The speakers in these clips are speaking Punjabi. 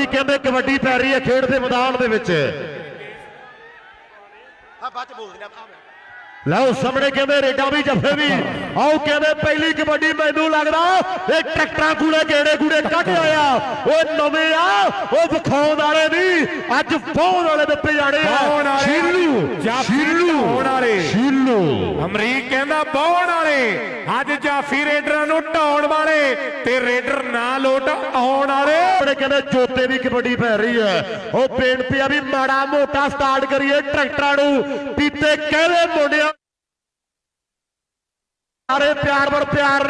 ਵੀ ਕਹਿੰਦੇ ਕਬੱਡੀ ਪੈ ਰਹੀ ਹੈ ਖੇਡ ਦੇ ਮੈਦਾਨ ਦੇ ਵਿੱਚ। ਹਾਂ, ਬਾਅਦ ਚ ਬੋਲ ਦਿੰਦੇ ਆ ਲਓ ਸਾਹਮਣੇ ਕਹਿੰਦੇ ਰੇਡਾ ਵੀ ਜੱਫੇ ਵੀ। ਆਓ ਕਹਿੰਦੇ ਪਹਿਲੀ ਕਬੱਡੀ ਮੈਨੂੰ ਲੱਗਦਾ ਇਹ ਟਰੈਕਟਰਾਂ ਕੂੜੇ ਗੇੜੇ ਗੂੜੇ ਕੱਢ ਆਇਆ। ਉਹ ਨਵੇਂ ਆ ਉਹ ਵਿਖਾਉਣ ਵਾਲੇ ਨਹੀਂ ਅੱਜ ਫੋਨ ਵਾਲੇ ਦਿੱਤੇ ਜਾਣੇ ਆ। ਸ਼ੀਲੂ ਸ਼ੀਲੂ ਢਾਉਣ ਵਾਲੇ। ਸ਼ੀਲੂ। ਅਮਰੀਕ ਕਹਿੰਦਾ ਬਹੁਣ ਵਾਲੇ ਅੱਜ ਜਾਫੀ ਰੇਡਰਾਂ ਨੂੰ ਢਾਉਣ ਵਾਲੇ ਤੇ ਰੇਡਰ ਨਾ ਲੋਟ ਆਉਣ ਵਾਲੇ। ਆਪਣੇ ਕਹਿੰਦੇ ਜੋਤੇ ਦੀ ਕਬੱਡੀ ਪੈ ਰਹੀ ਹੈ। ਉਹ ਬੇਨਤੀ ਆ ਵੀ ਮਾੜਾ ਮੋਟਾ ਸਟਾਰਟ ਕਰੀਏ ਟਰੈਕਟਰਾਂ ਨੂੰ। ਪੀਤੇ ਕਹਿੰਦੇ ਮੁੰਡਿਆਂ ਸਾਰੇ ਪਿਆਰ ਵਰ ਪਿਆਰ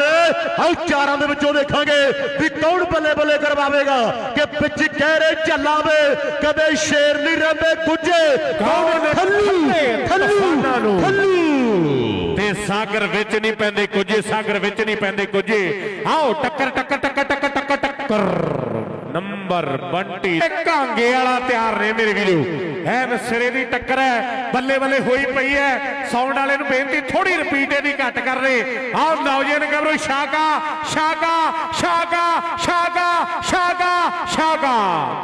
ਆਓ ਚਾਰਾਂ ਦੇ ਵਿੱਚੋਂ ਦੇਖਾਂਗੇ ਵੀ ਕੌਣ ਬੱਲੇ ਬੱਲੇ ਕਰਵਾਵੇਗਾ ਕਿ ਪਿੱਛ ਕਹਿਰੇ ਚੱਲਾਵੇ ਕਦੇ ਸ਼ੇਰ ਨਹੀਂ ਰਹਿੰਦੇ ਗੁੱਜੇ ਕੌਣ ਥੱਲੂ। ਥੱਲੂ ਤੇ ਸਾਗਰ ਵਿੱਚ ਨਹੀਂ ਪੈਂਦੇ ਕੁਝੇ ਸਾਗਰ ਵਿੱਚ ਨਹੀਂ ਪੈਂਦੇ ਕੁਝੇ ਆਓ ਟੱਕਰ ਟੱਕਰ ਟੱਕਰ ਟੱਕਰ ਟੱਕਰ ਟੱਕਰ। ਨੰਬਰ 20 ਕਾਂਗੇ ਵਾਲਾ ਤਿਆਰ ਨੇ ਮੇਰੇ ਵੀਰੋ। ਐਨ ਸਿਰੇ ਦੀ ਟੱਕਰ ਹੈ, ਬੱਲੇ ਬੱਲੇ ਹੋਈ ਪਈ ਹੈ। ਸਾਊਂਡ ਵਾਲੇ ਨੂੰ ਬੇਨਤੀ ਥੋੜੀ ਰਿਪੀਟ ਇਹਦੀ ਘੱਟ ਕਰ ਰਹੇ ਆਓ ਨੌਜਵਾਨ ਗੱਭਰੂ ਸ਼ਾਕਾ ਸ਼ਾਕਾ ਸ਼ਾਕਾ ਸ਼ਾਕਾ ਸ਼ਾਕਾ ਸ਼ਾਕਾ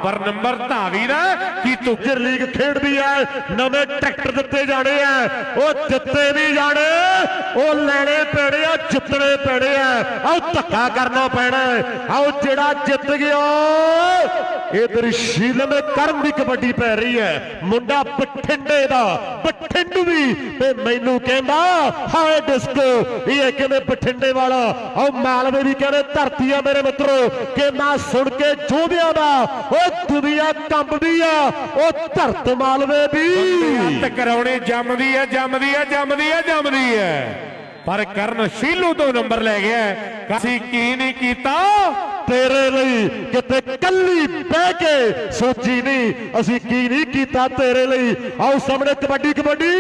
ਪਰ ਨੰਬਰ ਧਾਵੀ ਦਾ ਕੀ ਤੂੰ ਲੀਗ ਖੇਡਦੀ ਹੈ ਨਵੇਂ ਟਰੈਕਟਰ ਦਿੱਤੇ ਜਾਣੇ ਆ ਉਹ ਦਿੱਤੇ ਨਹੀਂ ਜਾਣੇ, ਉਹ ਲੈਣੇ ਪੈਣੇ ਆ, ਜਿੱਤਣੇ ਪੈਣੇ ਆ। ਆਓ ਧੱਕਾ ਕਰਨਾ ਪੈਣਾ ਆਓ ਜਿਹੜਾ ਜਿੱਤ ਗਿਆ ਇਧਰ ਸ਼ੀਲਮ ਕਰਨ ਦੀ ਕਬੱਡੀ ਪੈ ਰਹੀ ਹੈ। ਮੁੰਡਾ ਬਠਿੰਡੇ ਦਾ ਬਠਿੰਡਵੀ ਤੇ ਮੈਨੂੰ ਕਹਿੰਦਾ, ਹਾਏ ਡਿਸਕੋ ਇਹ ਕਹਿੰਦੇ ਬਠਿੰਡੇ ਵਾਲਾ? ਆਓ ਮਾਲਵੇ ਵੀ ਕਹਿੰਦੇ, ਧਰਤੀ ਆ ਮੇਰੇ ਮਿੱਤਰੋ, ਕਿ ਸੁਣ ਕੇ ਜੋਧਿਆਂ ਦਾ ਉਹ ਦੁਨੀਆ ਕੰਬਦੀ ਆ ਉਹ ਧਰਤ ਮਾਲਵੇ ਦੀ। ਹੱਥ ਕਰਾਉਣੇ ਜੰਮਦੀ ਹੈ ਜੰਮਦੀ ਹੈ ਜੰਮਦੀ ਹੈ ਜੰਮਦੀ ਹੈ ਪਰ ਕਰਨ ਸ਼ੀਲੂ ਤੋਂ ਨੰਬਰ ਲੈ ਗਿਆ। ਅਸੀਂ ਕੀ ਨਹੀਂ ਕੀਤਾ? ਤੇਰੇ ਲਈ ਕਿਤੇ ਕੱਲੀ ਬਹਿ ਕੇ ਸੋਚੀ ਨਹੀਂ। ਅਸੀਂ ਕੀ ਨਹੀਂ ਕੀਤਾ ਤੇਰੇ ਲਈ? ਆਓ ਸਾਹਮਣੇ ਕਬੱਡੀ ਕਬੱਡੀ।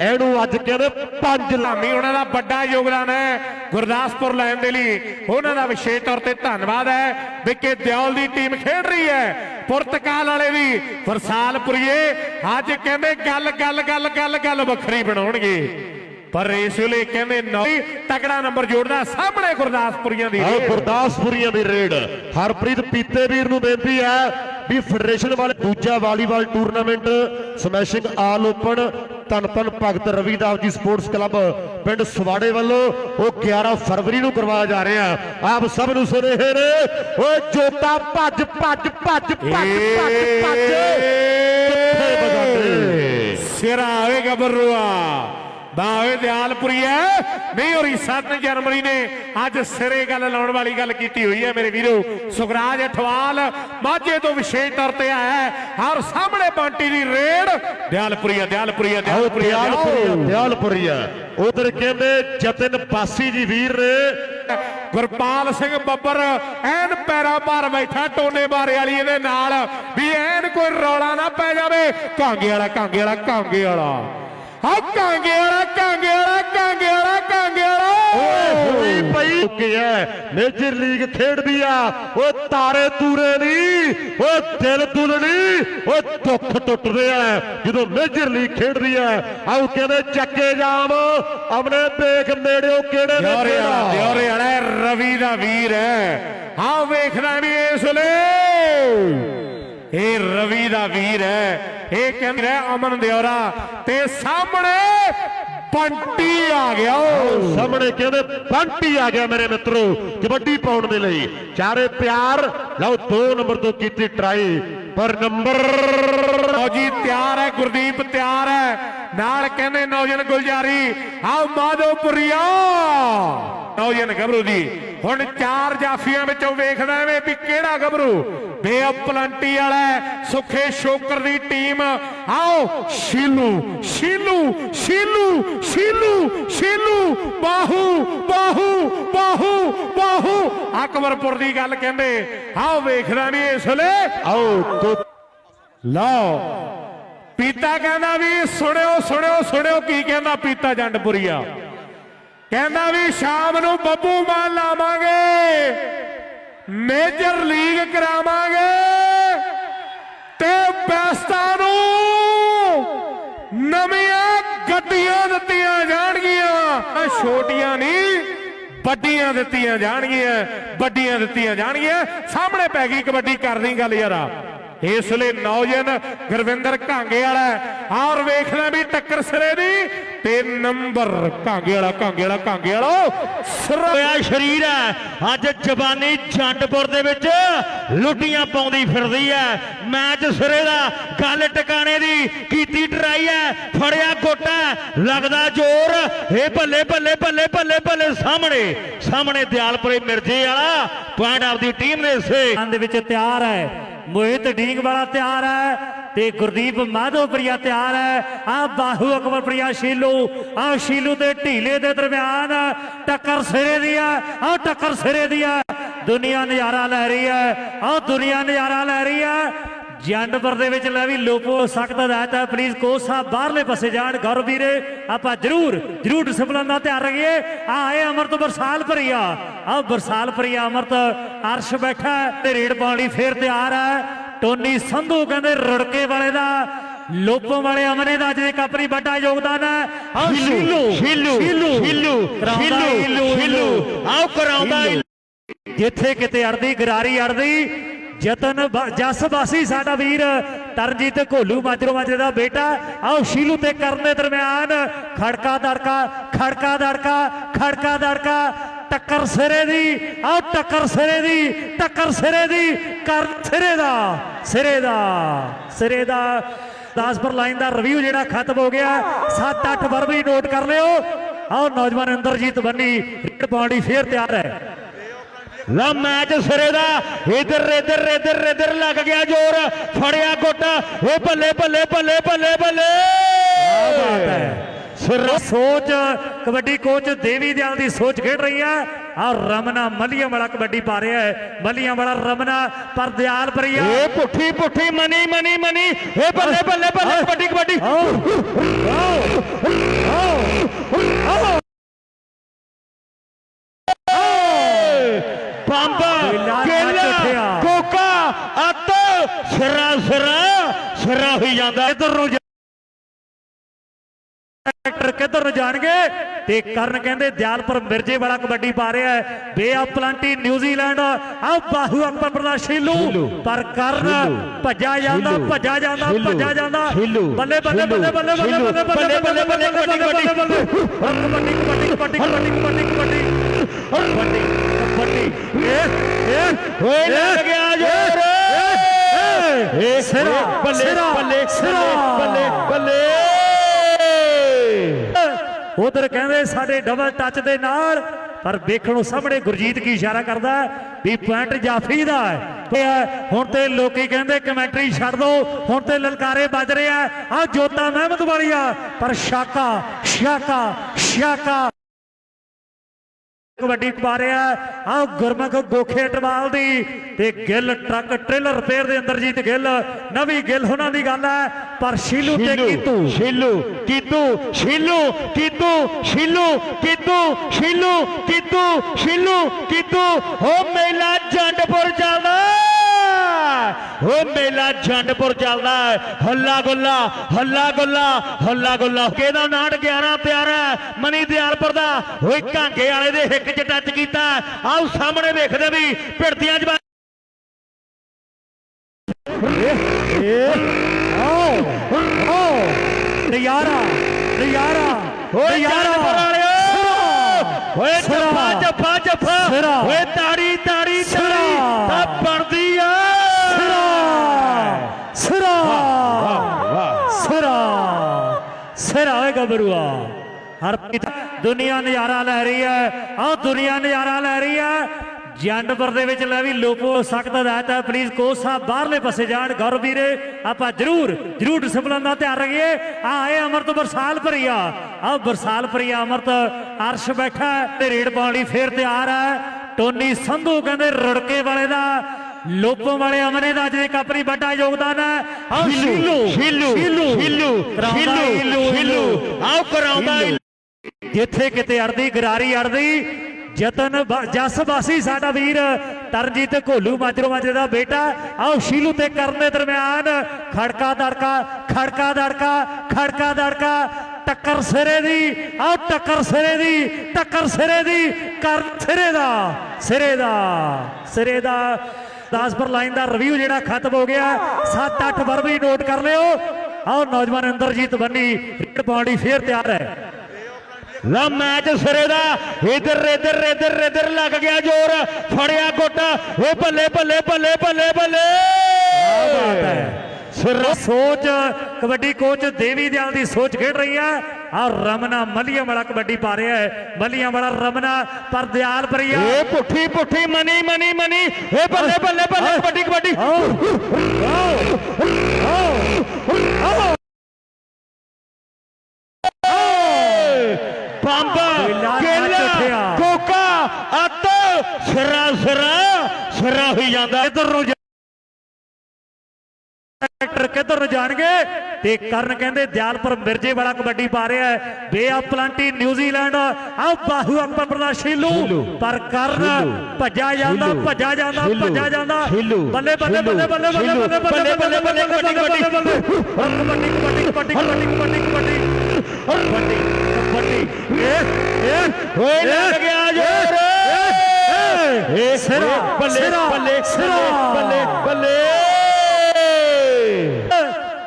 ਇਹਨੂੰ ਅੱਜ ਕਹਿੰਦੇ ਪੰਜ ਲਾਮੀ ਉਹਨਾਂ ਦਾ ਵੱਡਾ ਯੋਗਦਾਨ ਹੈ ਗੁਰਦਾਸਪੁਰ ਲੈਣ ਦੇ ਲਈ। ਉਹਨਾਂ ਦਾ ਵਿਸ਼ੇਸ਼ ਤੌਰ ਤੇ ਧੰਨਵਾਦ ਹੈ ਵਿਕੇ ਦਿਓਲ ਦੀ ਟੀਮ ਖੇਡ ਰਹੀ ਹੈ। ਪੁਰਤਕਾਲ ਵਾਲੇ ਦੀ ਫਰਸਾਲਪੁਰੀਏ ਅੱਜ ਕਹਿੰਦੇ ਗੱਲ ਗੱਲ ਗੱਲ ਗੱਲ ਗੱਲ ਵੱਖਰੀ ਬਣਾਉਣਗੇ। ਪਰ ਇਸ ਵੇਲੇ ਕਹਿੰਦੇ ਨੌ ਤਕੜਾ ਨੰਬਰ ਜੋੜਦਾ ਸਾਹਮਣੇ ਗੁਰਦਾਸਪੁਰੀਆਂ ਦੀ ਰੇਡ। ਗੁਰਦਾਸਪੁਰੀਆਂ ਦੀ ਰੇਡ। ਹਰਪ੍ਰੀਤ ਪੀਤੇ ਵੀਰ ਨੂੰ ਬੇਨਤੀ ਹੈ ਵੀ ਫੈਡਰੇਸ਼ਨ ਵਾਲੇ ਦੂਜਾ volleyball tournament smashing all open ਧੰਨ ਭਗਤ ਰਵੀਦਾਸ ਜੀ ਸਪੋਰਟਸ ਕਲੱਬ ਪਿੰਡ ਸਵਾੜੇ ਵੱਲੋਂ ਉਹ 11 ਫਰਵਰੀ ਨੂੰ ਕਰਵਾਇਆ ਜਾ ਰਿਹਾ ਆਪ ਸਭ ਨੂੰ ਸੁਨੇਹੇ ਨੇ। ਓਏ ਜੋਤਾ ਭੱਜ ਭੱਜ ਭੱਜ ਭੱਜ ਭੱਜ ਭੱਜ। ਸਿਰਾ ਆਵੇ ਗੱਭਰੂਆ ਬਾਵੇ ਦਿਆਲਪੁਰੀਆ ਨਹੀਂ ਹੋਰੀ ਸੱਤ ਜਨਵਰੀ ਨੇ ਅੱਜ ਸਿਰੇ ਗੱਲ ਲਾਉਣ ਵਾਲੀ ਗੱਲ ਕੀਤੀ ਹੋਈ ਹੈ ਮੇਰੇ ਵੀਰੋ। ਸੁਖਰਾਜ ਅਠਵਾਲ ਮਾਝੇ ਤੋਂ ਵਿਸ਼ੇਸ਼ ਤੌਰ ਤੇ ਆਇਆ ਹੈ। ਔਰ ਸਾਹਮਣੇ ਬੰਟੀ ਦੀ ਰੇਡ। ਦਿਆਲਪੁਰੀਆ ਦਿਆਲਪੁਰੀਆ ਆਓ ਦਿਆਲਪੁਰੀਆ ਦਿਆਲਪੁਰੀਆ ਦਿਆਲਪੁਰੀਆ ਉਧਰ ਕਹਿੰਦੇ ਜਤਨ ਪਾਸੀ ਜੀ ਵੀਰ ਨੇ। ਗੁਰਪਾਲ ਸਿੰਘ ਬੱਬਰ ਐਨ ਪੈਰਾਂ ਭਾਰ ਬੈਠਾ ਟੋਨੇ ਬਾਰੇ ਵਾਲੀ ਇਹਦੇ ਨਾਲ ਵੀ ਐਨ ਕੋਈ ਰੌਲਾ ਨਾ ਪੈ ਜਾਵੇ। ਕਾਂਗੇ ਵਾਲਾ ਕਾਂਗੇ ਵਾਲਾ ਕਾਂਗੇ ਵਾਲਾ। ਆ ਕਾਂਗੇ ਵਾਲਾ ਕਾਂਗੇ ਵਾਲਾ ਕਾਂਗੇ ਵਾਲਾ ਕਾਂਗੇ ਓਏ ਵਾਲਾ ਹੋਈ ਪਈ ਚੁੱਕੀ ਹੈ ਮੇਜਰ ਲੀਗ ਖੇਡਦੀ ਆ। ਓ ਤਾਰੇ ਤੂਰੇ ਨਹੀਂ ਓ ਦਿਲ ਦੁਲ ਨਹੀਂ ਓ ਦੁੱਖ ਟੁੱਟਦੇ ਆ। ਜਦੋਂ ਮੇਜਰ ਲੀਗ ਖੇਡਦੀ ਆ ਆਓ ਕਹਿੰਦੇ ਚੱਕੇ ਜਾਮ। ਆਪਣੇ ਦੇਖ ਨੇੜਿਓ ਕਿਹੜੇ ਨੇ ਕਿਹੜਾ। ਦਿਓਰੇ ਵਾਲਾ ਰਵੀ ਦਾ ਵੀਰ ਹੈ ਹਾਂ ਵੇਖਦਾ ਵੀ ਇਸ ਵੇਲੇ ਇਹ ਰਵੀ ਦਾ ਵੀਰ ਹੈ ਇਹ ਕਹਿੰਦਾ ਅਮਨ ਦਿਓਰਾ ਤੇ ਸਾਹਮਣੇ ਬੰਟੀ ਆ ਗਿਆ ਓ ਸਾਹਮਣੇ ਕਹਿੰਦੇ ਬੰਟੀ ਆ ਗਿਆ ਮੇਰੇ ਮਿੱਤਰੋ ਕਬੱਡੀ ਪਾਉਣ ਦੇ ਲਈ। ਚਾਰੇ ਪਿਆਰ ਲਓ 2 ਨੰਬਰ ਤੋਂ ਕੀਤੀ ਟਰਾਈ ਪਰ ਨੰਬਰ ਫੌਜੀ ਤਿਆਰ ਹੈ ਗੁਰਦੀਪ ਤਿਆਰ ਹੈ। ਨਾਲ ਕਹਿੰਦੇ ਨੌਜਨ ਗੁਲਜਾਰੀ ਆਓ ਮਾਧੋਪੁਰੀਆ। ਨੌਜਨ ਗੱਭਰੂ ਜੀ ਹੁਣ ਚਾਰ ਜਾਫੀਆਂ ਵਿੱਚੋਂ ਵੇਖਦਾ ਐਵੇਂ ਵੀ ਕਿਹੜਾ ਗੱਭਰੂ? ਬੇਅਬ ਪਲੰਟੀ ਵਾਲਾ ਹੈ, ਸੁਖੇ ਸ਼ੋਕਰ ਦੀ ਟੀਮ। ਆਓ ਸ਼ੀਲੂ ਸ਼ੀਲੂ ਸ਼ੀਲੂ ਸ਼ੀਲੂ ਸ਼ੀਲੂ ਬਾਹੂ ਬਾਹੂ ਬਾਹੂ ਬਾਹੂ। ਅਕਬਰਪੁਰ ਦੀ ਗੱਲ ਕਹਿੰਦੇ ਆਓ ਵੇਖਦਾ ਨਹੀਂ ਇਸ ਵੇਲੇ। ਆਓ ਲਓ। ਪੀਤਾ ਕਹਿੰਦਾ ਵੀ ਸੁਣਿਓ ਸੁਣਿਓ ਸੁਣਿਓ ਕੀ ਕਹਿੰਦਾ ਪੀਤਾ ਜੰਡਪੁਰੀਆ। ਕਹਿੰਦਾ ਵੀ ਸ਼ਾਮ ਨੂੰ ਬੱਬੂ ਮਾਨ ਲਾਵਾਂਗੇ। ਮੇਜਰ ਲੀਗ ਕਰਾਵਾਂਗੇ। ਤੇ ਬੈਸਟਾ ਨੂੰ ਨਵੀਆਂ ਗੱਡੀਆਂ ਦਿੱਤੀਆਂ ਜਾਣਗੀਆਂ। ਛੋਟੀਆਂ ਨਹੀਂ, ਵੱਡੀਆਂ ਦਿੱਤੀਆਂ ਜਾਣਗੀਆਂ, ਵੱਡੀਆਂ ਦਿੱਤੀਆਂ ਜਾਣਗੀਆਂ। ਸਾਹਮਣੇ ਪੈ ਗਈ ਕਬੱਡੀ ਕਰਨੀ ਗੱਲ ਯਾਰਾ। ਇਸ ਲਈ ਨੌਜਵਾਨ ਗੁਰਵਿੰਦਰ ਕਾਂਗੇ ਵਾਲਾ ਔਰ ਵੇਖ ਲੈ ਵੀ ਟੱਕਰ ਸਿਰੇ ਦੀ। ਤੇ ਨੰਬਰ ਕਾਂਗੇ ਵਾਲਾ ਕਾਂਗੇ ਵਾਲਾ ਕਾਂਗੇ ਵਾਲਾ। ਸਿਰਾ ਹੋਇਆ ਸ਼ਰੀਰ ਹੈ। ਅੱਜ ਜਵਾਨੀ ਜੰਡਪੁਰ ਦੇ ਵਿੱਚ ਲੁੱਟੀਆਂ ਪਾਉਂਦੀ ਫਿਰਦੀ ਹੈ। ਮੈਚ ਸਿਰੇ ਦਾ ਗੱਲ ਟਿਕਾਣੇ ਦੀ ਕੀਤੀ ਟਰਾਈ ਹੈ। ਫੜਿਆ ਗੋਟਾ ਲੱਗਦਾ ਜ਼ੋਰ। ਏ ਬੱਲੇ ਬੱਲੇ ਬੱਲੇ ਬੱਲੇ ਬੱਲੇ ਸਾਹਮਣੇ। ਸਾਹਮਣੇ ਦਿਆਲਪੁਰੇ ਮਿਰਜੇ ਵਾਲਾ। ਪੁਆਇੰਟ ਆਪਦੀ ਟੀਮ ਦੇ ਹਿੱਸੇ। ਮੈਦਾਨ ਦੇ ਵਿੱਚ ਤਿਆਰ ਹੈ। ਮੋਹਿਤ ਢੀਂਗ ਵਾਲਾ ਤਿਆਰ ਹੈ ਤੇ ਗੁਰਦੀਪ ਮਾਧੋਪੁਰੀਆ ਤਿਆਰ ਹੈ। ਆ ਬਾਹੂ ਅਕਬਰਪੁਰੀਆ ਸ਼ੀਲੂ, ਆ ਸ਼ੀਲੂ ਤੇ ਢੀਲੇ ਦੇ ਦਰਮਿਆਨ, ਟੱਕਰ ਸਿਰੇ ਦੀ ਹੈ, ਆ ਟੱਕਰ ਸਿਰੇ ਦੀ ਹੈ। ਦੁਨੀਆ ਨਜ਼ਾਰਾ ਲੈ ਰਹੀ ਹੈ, ਆ ਦੁਨੀਆ ਨਜ਼ਾਰਾ ਲੈ ਰਹੀ ਹੈ। ਜੰਡਪੁਰ ਦੇ ਵਿੱਚ ਲੈ ਵੀ ਲੋਪੋ ਸਖਤ ਹਦਾਇਤ ਹੈ ਪਲੀਜ਼ ਕੋਚ ਸਾਹਿਬ ਬਾਹਰਲੇ ਪਾਸੇ ਜਾਣ। ਗੌਰਵ ਵੀਰੇ, ਆਪਾਂ ਜਰੂਰ ਜਰੂਰ ਡਿਸਪਲਿਨ ਦਾ ਧਿਆਨ ਰੱਖੀਏ। ਆ ਆਏ ਅਮਰਤ ਬਰਸਾਲ ਭਰੀਆ। ਆ ਬਰਸਾਲ ਭਰੀਆ ਅਮਰਤ ਅਰਸ਼ ਬੈਠਾ ਤੇ ਰੇਡ ਪਾਉਣ ਲਈ ਫੇਰ ਤਿਆਰ ਹੈ। ਟੋਨੀ ਸੰਧੂ ਕਹਿੰਦੇ ਰੁੜਕੇ ਵਾਲੇ ਦਾ ਲੋਪੋ ਵਾਲੇ ਅਮਨੇ ਦਾ ਇੱਕ ਆਪਣੀ ਵੱਡਾ ਯੋਗਦਾਨ ਹੈ। ਆ ਸ਼ੀਲੂ ਸ਼ੀਲੂ ਸ਼ੀਲੂ ਸ਼ੀਲੂ ਸ਼ੀਲੂ ਆਓ ਕਰਾਉਂਦਾ। ਜਿੱਥੇ ਕਿਤੇ ਅੜਦੀ ਗਰਾਰੀ ਅੜਦੀ ਜਤਨ ਜਸ ਬਾਸੀ ਸਾਡਾ ਵੀਰ ਤਰਨਜੀਤ ਘੋਲੂ ਮਾਜਰੋ ਮਾਜਰੇ ਦਾ ਬੇਟਾ। ਆਓ ਸ਼ੀਲੂ ਤੇ ਕਰਨ ਦੇ ਦਰਮਿਆਨ ਖੜਕਾ ਦੜਕਾ ਖੜਕਾ ਦੜਕਾ ਖੜਕਾ ਦੜਕਾ ਟੱਕਰ ਸਿਰੇ ਦੀ ਆਓ ਟੱਕਰ ਸਿਰੇ ਦੀ, ਟੱਕਰ ਸਿਰੇ ਦੀ, ਕਰ ਸਿਰੇ ਦਾ ਸਿਰੇ ਦਾ ਸਿਰੇ ਦਾ। 10 ਲਾਈਨ ਦਾ ਰਿਵਿਊ ਜਿਹੜਾ ਖਤਮ ਹੋ ਗਿਆ। 7-8 ਵਰ ਨੋਟ ਕਰ ਲਿਓ। ਆਓ ਨੌਜਵਾਨ ਇੰਦਰਜੀਤ ਬੰਨੀ ਰੇਡ ਪਾਉਣ ਫੇਰ ਤਿਆਰ ਹੈ। ਲਾ ਮੈਚ ਸਿਰੇ ਦਾ, ਇਧਰ ਇਧਰ ਇਧਰ ਇਧਰ ਲੱਗ ਗਿਆ ਜ਼ੋਰ। ਫੜਿਆ ਗੋਟਾ। ਏ ਬੱਲੇ ਬੱਲੇ ਬੱਲੇ ਬੱਲੇ ਬੱਲੇ ਬਾਤ ਹੈ। ਸੋਚ ਕਬੱਡੀ ਕੋਚ ਦੇਵੀ ਦਿਆਲ ਦੀ ਸੋਚ ਖੇਡ ਰਹੀ ਹੈ। ਆ ਰਮਨਾ ਮਲੀਆਂ ਵਾਲਾ ਕਬੱਡੀ ਪਾ ਰਿਹਾ ਹੈ। ਮਲੀਆਂ ਵਾਲਾ ਰਮਨਾ ਪਰ ਦਿਆਲ ਪਰੀਆ ਏ ਪੁੱਠੀ ਪੁੱਠੀ ਮਨੀ ਮਨੀ ਮਨੀ। ਏ ਬੱਲੇ ਬੱਲੇ ਬੱਲੇ ਕਬੱਡੀ ਕਬੱਡੀ। ਆਓ ਬੰਬ। ਕੋਕਾ ਅੱਤ। ਸਿਰਾ ਸਿਰਾ ਸਿਰਾ ਹੋਈ ਜਾਂਦਾ। ਇਧਰ ਨੂੰ ਟਰੈਕਟਰ ਕਿੱਧਰ ਨੂੰ ਜਾਣਗੇ ਤੇ ਕਰਨ ਕਹਿੰਦੇ ਦਿਆਲਪੁਰ ਮਿਰਜੇ ਵਾਲਾ ਕਬੱਡੀ ਪਾ ਰਿਹਾ ਹੈ ਬੇ ਆਫ ਪਲਾਂਟੀ ਨਿਊਜ਼ੀਲੈਂਡ ਆ ਬਾਹੂ ਅਕਬਰ ਦਾ ਸ਼ੀਲੂ ਪਰ ਕਰਨ ਭੱਜਾ ਜਾਂਦਾ ਭੱਜਾ ਜਾਂਦਾ ਭੱਜਾ ਜਾਂਦਾ ਬੱਲੇ ਬੱਲੇ ਬੱਲੇ ਬੱਲੇ ਬੱਲੇ ਬੱਲੇ ਬੱਲੇ ਬੱਲੇ, ਬੱਲੇ, ਬੱਲੇ, ਬੱਲੇ ਬੱਲੇ ਕਬੱਡੀ ਕਬੱਡੀ ਕਬੱਡੀ ਕਬੱਡੀ ਕਬੱਡੀ ਕਬੱਡੀ ਕਬੱਡੀ ਕਬੱਡੀ ਇਹ ਇਹ ਓਏ ਲੱਗ ਗਿਆ ਜ਼ੋਰ ਏ ਸਿਰਾ, ਬੱਲੇ ਬੱਲੇ ਸਿਰਾ। ਬੱਲੇ ਬੱਲੇ ਉਧਰ ਕਹਿੰਦੇ ਸਾਡੇ ਡਬਲ ਟੱਚ ਦੇ ਨਾਲ, ਪਰ ਵੇਖਣ ਨੂੰ ਸਾਹਮਣੇ ਗੁਰਜੀਤ ਕੀ ਇਸ਼ਾਰਾ ਕਰਦਾ ਹੈ, ਵੀ ਪੁਆਇੰਟ ਜਾਫੀ ਦਾ ਹੈ। ਤੇ ਹੁਣ ਤੇ ਲੋਕੀ ਕਹਿੰਦੇ ਕਮੈਂਟਰੀ ਛੱਡ ਦੋ, ਹੁਣ ਤੇ ਲਲਕਾਰੇ ਵੱਜ ਰਹੇ ਆ। ਆ ਜੋਤਾ ਮਹਿਮਦ ਵਾਲੀਆ, ਪਰ ਸ਼ਾਕਾ ਸ਼ਾਕਾ ਸ਼ਾਕਾ ਕਬੱਡੀ ਪਾ ਰਿਹਾ ਆ ਗੁਰਮੁਖ ਗੋਖੇ ਟਵਾਲ ਦੀ ਤੇ ਗਿੱਲ ਟਰੱਕ ਟ੍ਰੇਲਰ ਰਿਪੇਅਰ ਦੇ ਅੰਦਰ ਜੀਤ ਗਿੱਲ। ਨਵੀਂ ਗਿੱਲ ਉਹਨਾਂ ਦੀ ਗੱਲ ਹੈ ਪਰ ਸ਼ੀਲੂ ਤੇ ਕੀਤੂ। ਸ਼ੀਲੂ ਕੀਤੂ ਸ਼ੀਲੂ ਕੀਤੂ ਸ਼ੀਲੂ ਕੀਤੂ ਸ਼ੀਲੂ ਕੀਤੂ ਸ਼ੀਲੂ ਕੀਤੂ। ਹੋ ਮੇਲਾ ਜੰਡਪੁਰ ਚੱਲਦਾ। मेला चंडपुर चलता है हला गुला हला गुला हला गुला के नाट ग्यारह प्यारा मनी दयालपुर का वो घांगे दे हिक च टच किया आओ सामने वेखते भी भिड़तियाँ जब नज़ारा नज़ारा नज़ारा जफा जफा जफा ताड़ी ताड़ी ਸਿਰਾ ਓਏ ਗੱਭਰੂਆ ਹਰ ਦੁਨੀਆ ਨਜ਼ਾਰਾ ਲੈ ਰਹੀ ਹੈ। ਆਹ ਦੁਨੀਆ ਨਜ਼ਾਰਾ ਲੈ ਰਹੀ ਹੈ। ਜੰਡਪੁਰ ਦੇ ਵਿੱਚ ਲੈ ਵੀ ਲੋਪੋ ਸਖਤ ਹਦਾਇਤ ਹੈ ਪਲੀਜ਼ ਕੋਚ ਸਾਹਿਬ ਬਾਹਰਲੇ ਪਾਸੇ ਜਾਣ। ਗੌਰਵ ਵੀਰੇ, ਆਪਾਂ ਜਰੂਰ ਜਰੂਰ ਡਿਸਪਲਿਨ ਦਾ ਧਿਆਨ ਰੱਖੀਏ। ਆ ਆਏ ਅਮਰਤ ਬਰਸਾਲ ਭਰੀਆ ਆ ਬਰਸਾਲ ਭਰੀਆ ਅਮਰਤ ਅਰਸ਼ ਬੈਠਾ ਤੇ ਰੇਡ ਪਾਉਣ ਲਈ ਫੇਰ ਤਿਆਰ ਹੈ। ਟੋਨੀ ਸੰਧੂ ਕਹਿੰਦੇ ਰੁੜਕੇ ਵਾਲੇ ਦਾ। ਲੋਪੋ ਵਾਲੇ ਅਮਨੇ ਦਾ ਇੱਕ ਆਪਣੀ ਵੱਡਾ ਯੋਗਦਾਨ ਹੈ। ਆ ਸ਼ੀਲੂ ਸ਼ੀਲੂ ਸ਼ੀਲੂ ਸ਼ੀਲੂ ਸ਼ੀਲੂ। ਆਓ ਕਰਾਉਂਦਾ। ਜਿੱਥੇ ਕਿਤੇ ਅੜਦੀ ਗਰਾਰੀ ਅੜਦੀ ਜਤਨ ਜਸ ਬਾਸੀ ਸਾਡਾ ਵੀਰ ਤਰਨਜੀਤ ਘੋਲੂ ਮਾਜਰੋ ਮਾਜਰੇ ਦਾ ਬੇਟਾ। ਆਓ ਸ਼ੀਲੂ ਤੇ ਕਰਨ ਦੇ ਦਰਮਿਆਨ ਖੜਕਾ ਦੜਕਾ ਖੜਕਾ ਦੜਕਾ ਖੜਕਾ ਦੜਕਾ ਟੱਕਰ ਸਿਰੇ ਦੀ ਆਓ ਟੱਕਰ ਸਿਰੇ ਦੀ ਟੱਕਰ ਸਿਰੇ ਦੀ ਕਰ ਸਿਰੇ ਦਾ ਸਿਰੇ ਦਾ ਸਿਰੇ ਦਾ। ਦਾਸਪੁਰ ਲਾਈਨ ਦਾ ਰਿਵਿਊ ਜਿਹੜਾ ਖਤਮ ਹੋ ਗਿਆ। 7-8 ਵਾਰ ਵੀ ਨੋਟ ਕਰ ਲਿਓ। ਆਓ ਨੌਜਵਾਨ ਇੰਦਰਜੀਤ ਬੰਨੀ ਰੇਡ ਲਈ ਫੇਰ ਤਿਆਰ ਹੈ। ਲਾ ਮੈਚ ਸਿਰੇ ਦਾ ਇਧਰ ਇਧਰ ਇਧਰ ਇਧਰ ਲੱਗ ਗਿਆ ਜ਼ੋਰ। ਫੜਿਆ ਗੋਟਾ। ਓ ਬੱਲੇ ਬੱਲੇ ਬੱਲੇ ਬੱਲੇ ਬੱਲੇ। ਬਾਤ ਹੈ। ਸਿਰ ਸੋਚ ਕਬੱਡੀ ਕੋਚ ਦੇਵੀ ਦਿਆਲ ਦੀ ਸੋਚ ਖੇਡ ਰਹੀ ਹੈ और रमना मलिया बड़ा कबड्डी पा रहा है मलिया बड़ा रमना पर दयाल परिया ए पुठी पुठी मनी मनी मनी। ए बल्ले बल्ले बल्ले कबड्डी कबड्डी। कोका अत सिरा सिरा हुई जाता इधर ਟਰੈਕਟਰ ਕਿੱਧਰ ਜਾਣਗੇ ਤੇ ਕਰਨ ਕਹਿੰਦੇ ਦਿਆਲਪੁਰ ਮਿਰਜੇ ਵਾਲਾ ਕਬੱਡੀ ਪਾ ਰਿਹਾ ਹੈ ਬੇ ਆਫ ਪਲਾਂਟੀ ਨਿਊਜ਼ੀਲੈਂਡ ਆ ਬਾਹੂ ਅਕਬਰ ਦਾ ਸ਼ੀਲੂ ਪਰ ਕਰਨ ਭੱਜਾ ਜਾਂਦਾ ਭੱਜਾ ਜਾਂਦਾ ਭੱਜਾ ਜਾਂਦਾ ਬੱਲੇ ਬੱਲੇ ਬੱਲੇ ਬੱਲੇ ਬੱਲੇ ਬੱਲੇ ਬੱਲੇ ਬੱਲੇ ਬੱਲੇ ਬੱਲੇ ਬੱਲੇ ਬੱਲੇ ਕਬੱਡੀ ਕਬੱਡੀ ਕਬੱਡੀ ਕਬੱਡੀ ਕਬੱਡੀ ਕਬੱਡੀ ਕਬੱਡੀ ਕਬੱਡੀ ਇਹ ਇਹ ਓਏ ਲੱਗ ਗਿਆ ਜ਼ੋਰ ਸਿਰਾ, ਬੱਲੇ ਬੱਲੇ। ਬੱਲੇ ਬੱਲੇ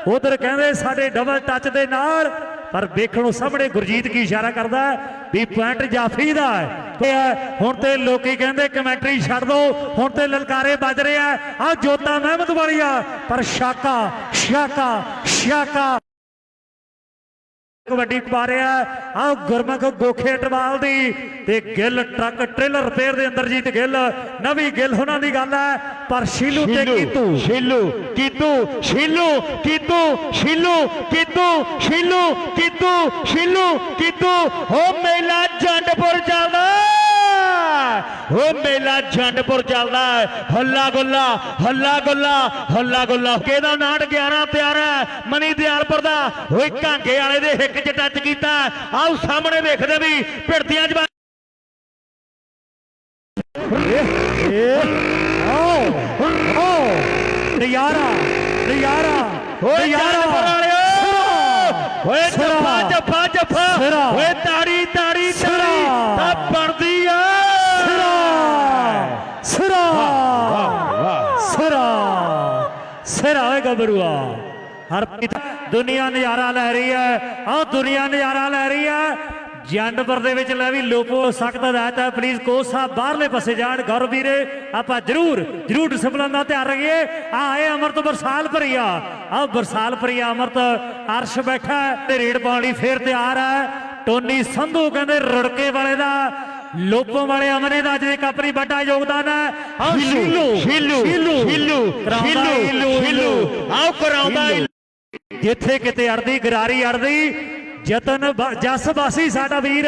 ਉਧਰ ਕਹਿੰਦੇ ਸਾਡੇ ਡਬਲ ਟੱਚ ਦੇ ਨਾਲ, ਪਰ ਵੇਖਣ ਨੂੰ ਸਾਹਮਣੇ ਗੁਰਜੀਤ ਕੀ ਇਸ਼ਾਰਾ ਕਰਦਾ ਵੀ ਪੁਆਇੰਟ ਜਾਫੀ ਦਾ ਹੈ। ਤੇ ਹੁਣ ਤੇ ਲੋਕੀ ਕਹਿੰਦੇ ਕਮੈਂਟਰੀ ਛੱਡ ਦੋ ਹੁਣ ਤੇ ਲਲਕਾਰੇ ਵੱਜ ਰਹੇ ਆ। ਆ ਜੋਤਾ ਮਹਿਮਦ ਵਾਲੀਆ, ਪਰ ਸ਼ਾਕਾ ਸ਼ਾਕਾ ਸ਼ਾਕਾ ਕਬੱਡੀ ਪਾ ਰਿਹਾ ਆ ਗੁਰਮੁਖ ਗੋਖੇ ਟਵਾਲ ਦੀ, ਤੇ ਗਿੱਲ ਟਰੱਕ ਟ੍ਰੇਲਰ ਰਿਪੇਅਰ ਦੇ ਅੰਦਰ ਜੀਤ ਗਿੱਲ, ਨਵੀਂ ਗਿੱਲ ਉਹਨਾਂ ਦੀ ਗੱਲ ਹੈ। ਪਰ ਸ਼ੀਲੂ ਤੇ ਕੀਤੂ। ਸ਼ੀਲੂ ਕੀਤੂ ਸ਼ੀਲੂ ਕੀਤੂ ਸ਼ੀਲੂ ਕੀਤੂ ਸ਼ੀਲੂ ਕੀਤੂ ਸ਼ੀਲੂ ਕੀਤੂ। ਹੋ ਮੇਲਾ ਜੰਡਪੁਰ ਚੱਲਦਾ ਹੋ। ਮੇਲਾ ਜੰਡਪੁਰ ਚੱਲਦਾ। ਹੱਲਾ ਗੁੱਲਾ ਹੱਲਾ ਗੁੱਲਾ ਹੱਲਾ ਗੁੱਲਾ। ਕਿਹਦਾ ਨਾਟ 11 ਪਿਆਰਾ ਮਨੀ ਦਿਆਲਪੁਰ ਦਾ। ਓਏ ਕਾਂਗੇ ਵਾਲੇ ਦੇ ਹਿੱਕ 'ਚ ਟੱਚ ਕੀਤਾ ਆਓ ਸਾਹਮਣੇ ਵੇਖਦੇ ਵੀ ਭਿੜਦੀਆਂ ਜਵਾ ਨਜ਼ਾਰਾ ਨਜ਼ਾਰਾ ਓਏ ਜੰਡਪੁਰ ਵਾਲਿਓ ਓਏ ਜੱਫਾ ਜੱਫਾ ਜੱਫਾ ਸਿਰਾ। ਓਏ ਤਾੜੀ ਤਾੜੀ ਸਿਰਾ। ਤਾੜੀ ਤਾਂ ਬਣਦੀ ਆ ਸਿਰਾ ਸਿਰਾ ਸਿਰਾ ਸਿਰਾ ਓਏ ਗੱਭਰੂਆ ਹਰਪ੍ਰੀਤ ਦੁਨੀਆ ਨਜ਼ਾਰਾ ਲੈ ਰਹੀ ਹੈ ਆਹ ਦੁਨੀਆ ਨਜ਼ਾਰਾ ਲੈ ਰਹੀ ਹੈ ਜੰਡਪੁਰ ਦੇ ਵਿੱਚ ਲੈ ਵੀ ਲੋਪੋ ਸਖਤ ਹਦਾਇਤ ਹੈ। ਪਲੀਜ਼ ਕੋਚ ਸਾਹਿਬ ਬਾਹਰਲੇ ਪਾਸੇ ਜਾਣ। ਗੌਰਵ ਵੀਰੇ ਆਪਾਂ ਜਰੂਰ ਜਰੂਰ ਡਿਸਪਲਿਨ ਦਾ ਧਿਆਨ ਰੱਖੀਏ। ਆ ਆਏ ਅਮਰਤ ਬਰਸਾਲ ਭਰੀਆ ਆ ਬਰਸਾਲ ਭਰੀਆ ਅਮਰਤ ਅਰਸ਼ ਬੈਠਾ ਹੈ ਤੇ ਰੇਡ ਪਾਉਣ ਲਈ ਫੇਰ ਤਿਆਰ ਹੈ। ਟੋਨੀ ਸੰਧੂ ਕਹਿੰਦੇ ਰੁੜਕੇ ਵਾਲੇ ਦਾ ਲੋਪੋ ਵਾਲੇ ਅਮਨੇ ਦਾ ਅੱਜ ਦੇ ਕਾਪਰੀ ਵੱਡਾ ਯੋਗਦਾਨ ਹੈ। ਆਹ ਸ਼ੀਲੂ ਸ਼ੀਲੂ ਸ਼ੀਲੂ ਸ਼ੀਲੂ ਆਓ ਕਰਾਉਂਦਾ। ਜਿੱਥੇ ਕਿਤੇ ਅੜਦੀ ਗਰਾਰੀ ਅੜਦੀ ਜਤਨ ਜਸ ਬਾਸੀ ਸਾਡਾ ਵੀਰ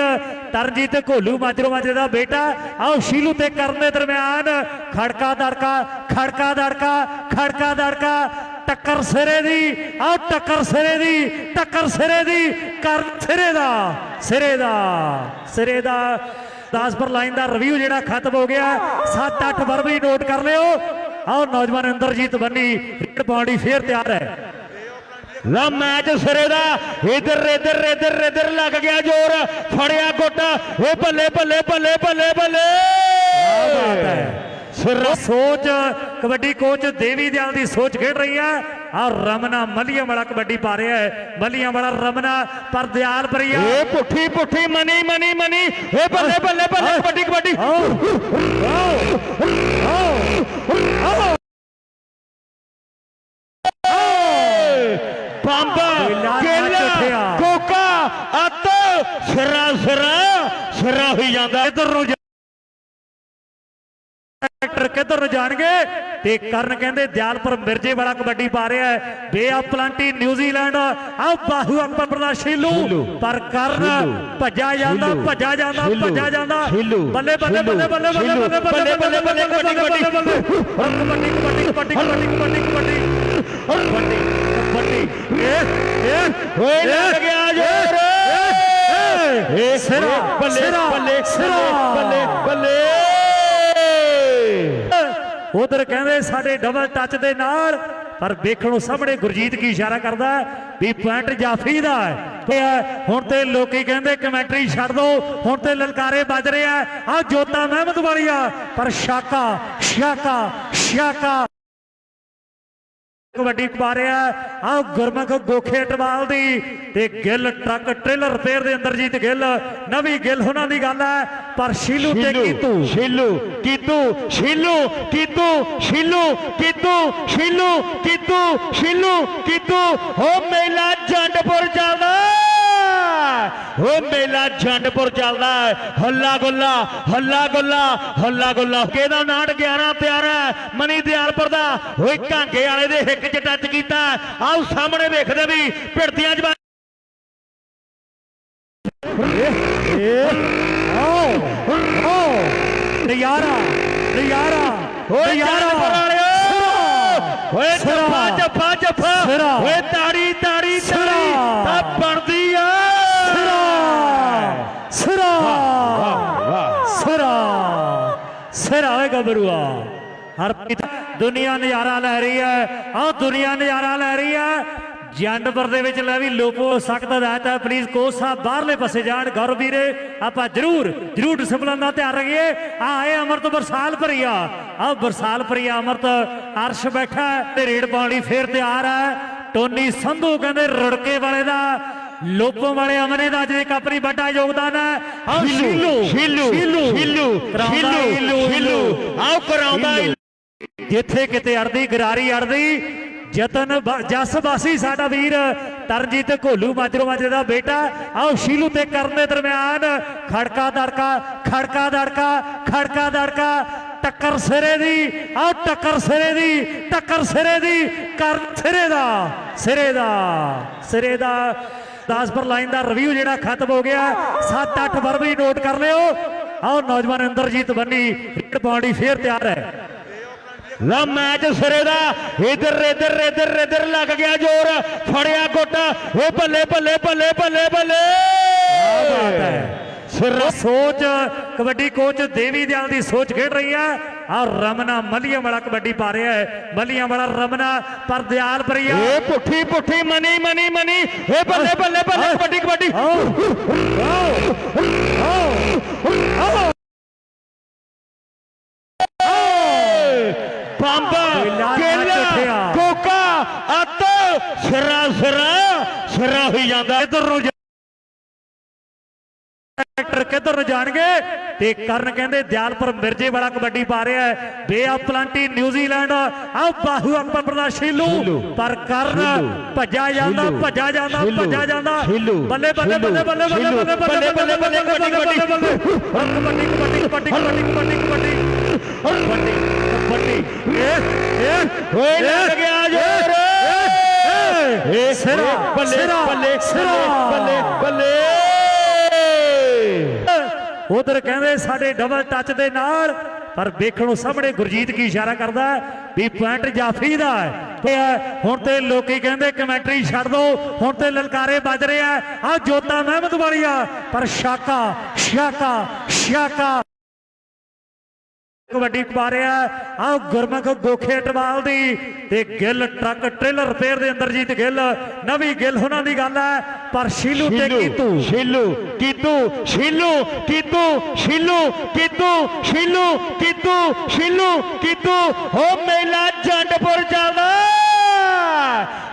ਤਰਨਜੀਤ ਘੋਲੂ ਮਾਜਰੋ ਮਾਜਰੇ ਦਾ ਬੇਟਾ। ਆਓ ਸ਼ੀਲੂ ਤੇ ਕਰਨ ਦੇ ਦਰਮਿਆਨ। ਖੜਕਾ ਦੜਕਾ ਖੜਕਾ ਦੜਕਾ ਖੜਕਾ ਦੜਕਾ। ਟੱਕਰ ਸਿਰੇ ਦੀ, ਆਓ ਟੱਕਰ ਸਿਰੇ ਦੀ, ਟੱਕਰ ਸਿਰੇ ਦੀ। ਕਰਨ ਸਿਰੇ ਦਾ ਸਿਰੇ ਦਾ ਸਿਰੇ ਦਾ। ਦਾਸਪੁਰ ਲਾਈਨ ਦਾ ਰਿਵਿਊ ਜਿਹੜਾ ਖਤਮ ਹੋ ਗਿਆ। 7-8 ਵਾਰ ਵੀ ਨੋਟ ਕਰ ਲਿਓ। ਆਓ ਨੌਜਵਾਨ ਇੰਦਰਜੀਤ ਬੰਨੀ, ਰੇਡ ਪਾਉਣ ਲਈ ਫੇਰ ਤਿਆਰ ਹੈ। ਲਾ ਮੈਚ ਸਿਰੇ ਦਾ ਇਧਰ ਇਧਰ ਇਧਰ ਇਧਰ ਲੱਗ ਗਿਆ ਜ਼ੋਰ ਫੜਿਆ ਗੋਟਾ ਓ ਬੱਲੇ ਬੱਲੇ ਬੱਲੇ ਬੱਲੇ ਬੱਲੇ। ਸੋਚ ਕਬੱਡੀ ਕੋਚ ਦੇਵੀ ਦਿਆਲ ਦੀ ਸੋਚ ਖੇਡ ਰਹੀ ਹੈ ਆ ਰਮਨਾ ਮਲੀਆਂ ਵਾਲਾ ਕਬੱਡੀ ਪਾ ਰਿਹਾ ਹੈ। ਮਲੀਆਂ ਵਾਲਾ ਰਮਨਾ ਪਰ ਦਿਆਲ ਪਰੀਆ ਏ ਪੁੱਠੀ ਪੁੱਠੀ ਮਨੀ ਮਨੀ ਮਨੀ। ਏ ਬੱਲੇ ਬੱਲੇ ਬੱਲੇ ਕਬੱਡੀ ਕਬੱਡੀ। ਬੰਬ ਉੱਠਿਆ। ਕੋਕਾ ਅੱਤ ਸਿਰਾ ਸਿਰਾ ਸਿਰਾ ਹੋਈ ਜਾਂਦਾ ਕਿੱਧਰ ਨੂੰ ਟਰੈਕਟਰ ਕਿੱਧਰ ਨੂੰ ਜਾਣਗੇ ਤੇ ਕਰਨ ਕਹਿੰਦੇ ਦਿਆਲਪੁਰ ਮਿਰਜੇ ਵਾਲਾ ਕਬੱਡੀ ਪਾ ਰਿਹਾ ਹੈ ਬੇ ਆਫ ਪਲਾਂਟੀ ਨਿਊਜ਼ੀਲੈਂਡ ਆ ਬਾਹੂ ਅਕਬਰ ਦਾ ਸ਼ੀਲੂ ਪਰ ਕਰਨ ਭੱਜਾ ਜਾਂਦਾ ਭੱਜਾ ਜਾਂਦਾ ਭੱਜਾ ਜਾਂਦਾ ਬੱਲੇ ਬੱਲੇ ਬੱਲੇ ਬੱਲੇ ਬੱਲੇ ਬੱਲੇ ਬੱਲੇ ਬੱਲੇ ਬੱਲੇ ਬੱਲੇ ਬੱਲੇ ਬੱਲੇ ਕਬੱਡੀ ਕਬੱਡੀ ਕਬੱਡੀ ਕਬੱਡੀ ਕਬੱਡੀ ਕਬੱਡੀ ਕਬੱਡੀ ਓਏ ਲੱਗ ਗਿਆ ਜ਼ੋਰ। ਏ ਸਿਰਾ, ਬੱਲੇ ਸਿਰਾ, ਬੱਲੇ ਸਿਰਾ। ਬੱਲੇ ਬੱਲੇ ਉਧਰ ਕਹਿੰਦੇ ਸਾਡੇ ਡਬਲ ਟੱਚ ਦੇ ਨਾਲ ਪਰ ਵੇਖਣ ਨੂੰ ਸਾਹਮਣੇ ਗੁਰਜੀਤ ਕੀ ਇਸ਼ਾਰਾ ਕਰਦਾ ਵੀ ਪੁਆਇੰਟ ਜਾਫੀ ਦਾ ਹੈ, ਹੁਣ ਤੇ ਲੋਕੀ ਕਹਿੰਦੇ ਕਮੈਂਟਰੀ ਛੱਡ ਦੋ ਹੁਣ ਤੇ ਲਲਕਾਰੇ ਵੱਜ ਰਹੇ ਆ। ਆ ਜੋਤਾ ਮਹਿਮਦ ਵਾਲੀਆ ਪਰ ਸ਼ਾਕਾ ਸ਼ਾਕਾ ਸ਼ਾਕਾ ਕਬੱਡੀ ਰਿਹਾ ਆ ਗੁਰਮੁਖ ਗੋਖੇ ਟਵਾਲ ਦੀ ਤੇ ਗਿੱਲ ਟਰੱਕ ਟ੍ਰੇਲਰ ਰਿਪੇਅਰ ਦੇ ਅੰਦਰ ਜੀਤ ਗਿੱਲ। ਨਵੀਂ ਗਿੱਲ ਉਹਨਾਂ ਦੀ ਗੱਲ ਹੈ ਪਰ ਸ਼ੀਲੂ ਤੇ ਕੀਤੂ। ਸ਼ੀਲੂ ਕੀਤੂ ਸ਼ੀਲੂ ਕੀਤੂ ਸ਼ੀਲੂ ਕੀਤੂ ਸ਼ੀਲੂ ਕੀਤੂ ਸ਼ੀਲੂ ਕੀਤੂ। ਹੋ ਮੇਲਾ ਜੰਡਪੁਰ ਚੱਲਦਾ। वो मेला झंडपुर चलता है हला गुला हला गुला हला गुला के ਦਾ ਨਾਟ 11 ਪਿਆਰਾ ਮਨੀ ਦਿਆਲਪੁਰ ਦਾ ਉਹ ਘਾਂਗੇ ਵਾਲੇ ਦੇ ਹਿੱਕ 'ਚ ਟੱਚ ਕੀਤਾ ਆਓ ਸਾਹਮਣੇ ਵੇਖਦੇ ਵੀ ਭਿੜਦੀਆਂ ਜਵਾਨ ਆਓ ਆਓ ਨਜ਼ਾਰਾ ਨਜ਼ਾਰਾ ਓਏ ਜਨਪੁਰ ਵਾਲਿਓ ਓਏ ਜੱਫਾ ਜੱਫਾ ਜੱਫਾ ਓਏ ਤਾੜੀ ਤਾੜੀ ਤਾੜੀ ਤਾਂ ਬਣਦੀ ਆ ਸਿਰਾ। ਸਿਰਾ ਸਿਰਾ। ਸਿਰਾ ਓਏ ਗੱਭਰੂਆ। ਹਰ ਦੁਨੀਆ ਨਜ਼ਾਰਾ ਲੈ ਰਹੀ ਹੈ। ਆਹ ਦੁਨੀਆ ਨਜ਼ਾਰਾ ਲੈ ਰਹੀ ਹੈ। ਜੰਡਪੁਰ ਦੇ ਵਿੱਚ ਲੈ ਵੀ ਲੋਪੋ ਸਖਤ ਹਦਾਇਤ ਹੈ। ਪਲੀਜ਼ ਕੋਚ ਸਾਹਿਬ ਬਾਹਰਲੇ ਪਾਸੇ ਜਾਣ। ਗੌਰਵ ਵੀਰੇ ਆਪਾਂ ਜਰੂਰ ਜਰੂਰ ਡਿਸਪਲਿਨ ਦਾ ਧਿਆਨ ਰੱਖੀਏ ਆ ਇਹ ਅਮਰਤ ਬਰਸਾਲ ਭਰੀਆ ਆ ਬਰਸਾਲ ਭਰੀਆ ਅਮਰਤ ਅਰਸ਼ ਬੈਠਾ ਤੇ ਰੇਡ ਪਾਉਣ ਲਈ ਫੇਰ ਤਿਆਰ ਹੈ। ਟੋਨੀ ਸੰਧੂ ਕਹਿੰਦੇ ਰੁੜਕੇ ਵਾਲੇ ਦਾ। ਲੋਪੋ ਵਾਲੇ ਅਮਰੇ ਦਾ ਜੇ ਆਪਣੀ ਵੱਡਾ ਯੋਗਦਾਨ ਹੈ। ਆਹ ਸ਼ੀਲੂ ਸ਼ੀਲੂ ਸ਼ੀਲੂ ਸ਼ੀਲੂ ਸ਼ੀਲੂ ਆਓ ਕਰਾਉਂਦਾ। ਜਿੱਥੇ ਕਿਤੇ ਅੜਦੀ ਗਰਾਰੀ ਅੜਦੀ ਜਤਨ ਜਸ ਬਾਸੀ ਸਾਡਾ ਵੀਰ ਤਰਨਜੀਤ ਘੋਲੂ ਮਾਜਰੋ ਮਾਜਰੇ ਦਾ ਬੇਟਾ। ਆਓ ਸ਼ੀਲੂ ਤੇ ਕਰਨ ਦੇ ਦਰਮਿਆਨ ਖੜਕਾ ਦੜਕਾ ਖੜਕਾ ਦੜਕਾ ਖੜਕਾ ਦੜਕਾ ਟੱਕਰ ਸਿਰੇ ਦੀ ਆਓ ਟੱਕਰ ਸਿਰੇ ਦੀ ਟੱਕਰ ਸਿਰੇ ਦੀ ਕਰਨ ਸਿਰੇ ਦਾ ਸਿਰੇ ਦਾ ਸਿਰੇ ਦਾ। 10 ਪਰ ਲਾਈਨ ਦਾ ਰਿਵਿਊ ਜਿਹੜਾ ਖਤਮ ਹੋ ਗਿਆ। 7-8 ਫਰਵਰੀ ਨੋਟ ਕਰ ਲਿਓ। ਆਓ ਨੌਜਵਾਨ ਇੰਦਰਜੀਤ ਬੰਨੀ ਰੇਡ ਪਾਉਣ ਫੇਰ ਤਿਆਰ ਹੈ। ਲਾ ਮੈਚ ਸਿਰੇ ਦਾ ਇਧਰ ਇਧਰ ਇਧਰ ਇਧਰ ਲੱਗ ਗਿਆ ਜ਼ੋਰ। ਫੜਿਆ ਗੋਟਾ। ਓ ਬੱਲੇ ਬੱਲੇ ਬੱਲੇ ਬੱਲੇ ਬੱਲੇ। ਬਾਤ ਹੈ। ਸੋਚ ਕਬੱਡੀ ਕੋਚ ਦੇਵੀ ਦਿਆਲ ਦੀ ਸੋਚ ਖੇਡ ਰਹੀ ਹੈ रमना मलिया बड़ा कबड्डी पा रहा है मलिया बड़ा रमना पर दयाल प्रिया पुठी पुठी मनी मनी मनी। बल्ले बल्ले बल्ले कबड्डी कबड्डी। कोका सिरा सिरा सिरा जाता इधर ਟਰੈਕਟਰ ਕਿੱਧਰ ਨੂੰ ਜਾਣਗੇ ਤੇ ਕਰਨ ਕਹਿੰਦੇ ਦਿਆਲਪੁਰ ਮਿਰਜੇ ਵਾਲਾ ਕਬੱਡੀ ਪਾ ਰਿਹਾ ਹੈ ਬੇ ਆਫ ਪਲਾਂਟੀ ਨਿਊਜ਼ੀਲੈਂਡ ਆ ਬਾਹੂ ਅਕਬਰ ਦਾ ਸ਼ੀਲੂ ਪਰ ਕਰਨ ਭੱਜਾ ਜਾਂਦਾ ਭੱਜਾ ਜਾਂਦਾ ਭੱਜਾ ਜਾਂਦਾ ਬੱਲੇ ਬੱਲੇ ਬੱਲੇ ਬੱਲੇ ਬੱਲੇ ਬੱਲੇ ਬੱਲੇ ਬੱਲੇ ਬੱਲੇ ਕਬੱਡੀ, ਕਬੱਡੀ ਕਬੱਡੀ ਕਬੱਡੀ ਕਬੱਡੀ ਕਬੱਡੀ ਕਬੱਡੀ ਕਬੱਡੀ ਕਬੱਡੀ ਇਹ ਇਹ ਲੱਗ ਗਿਆ ਜ਼ੋਰ ਏ ਸਿਰਾ, ਬੱਲੇ ਬੱਲੇ ਸਿਰਾ। ਬੱਲੇ ਬੱਲੇ ਉਧਰ ਕਹਿੰਦੇ ਸਾਡੇ ਡਬਲ ਟੱਚ ਦੇ ਨਾਲ, ਪਰ ਵੇਖਣ ਨੂੰ ਸਾਹਮਣੇ ਗੁਰਜੀਤ ਕੀ ਇਸ਼ਾਰਾ ਕਰਦਾ ਵੀ ਪੁਆਇੰਟ ਜਾਫੀ ਦਾ ਹੈ। ਹੁਣ ਤੇ ਲੋਕੀ ਕਹਿੰਦੇ ਕਮੈਂਟਰੀ ਛੱਡ ਦੋ, ਹੁਣ ਤੇ ਲਲਕਾਰੇ ਵੱਜ ਰਹੇ ਆ। ਆ ਜੋਤਾ ਮਹਿਮਦ ਵਾਲੀਆ, ਪਰ ਸ਼ਾਕਾ ਸ਼ਾਕਾ ਸ਼ਾਕਾ ਕਬੱਡੀ ਪਾ ਰਿਹਾ ਆ ਗੁਰਮੁਖ ਗੋਖੇ ਟਵਾਲ ਦੀ ਤੇ ਗਿੱਲ ਟਰੱਕ ਟ੍ਰੇਲਰ ਰਿਪੇਅਰ ਦੇ ਅੰਦਰ ਜੀਤ ਗਿੱਲ ਨਵੀਂ ਗਿੱਲ ਉਹਨਾਂ ਦੀ ਗੱਲ ਹੈ ਪਰ ਸ਼ੀਲੂ ਤੇ ਕੀਤੂ। ਸ਼ੀਲੂ ਕੀਤੂ ਸ਼ੀਲੂ ਕੀਤੂ ਸ਼ੀਲੂ ਕੀਤੂ ਸ਼ੀਲੂ ਕੀਤੂ ਸ਼ੀਲੂ ਕੀਤੂ ਹੋ ਮੇਲਾ ਜੰਡਪੁਰ ਚੱਲਦਾ।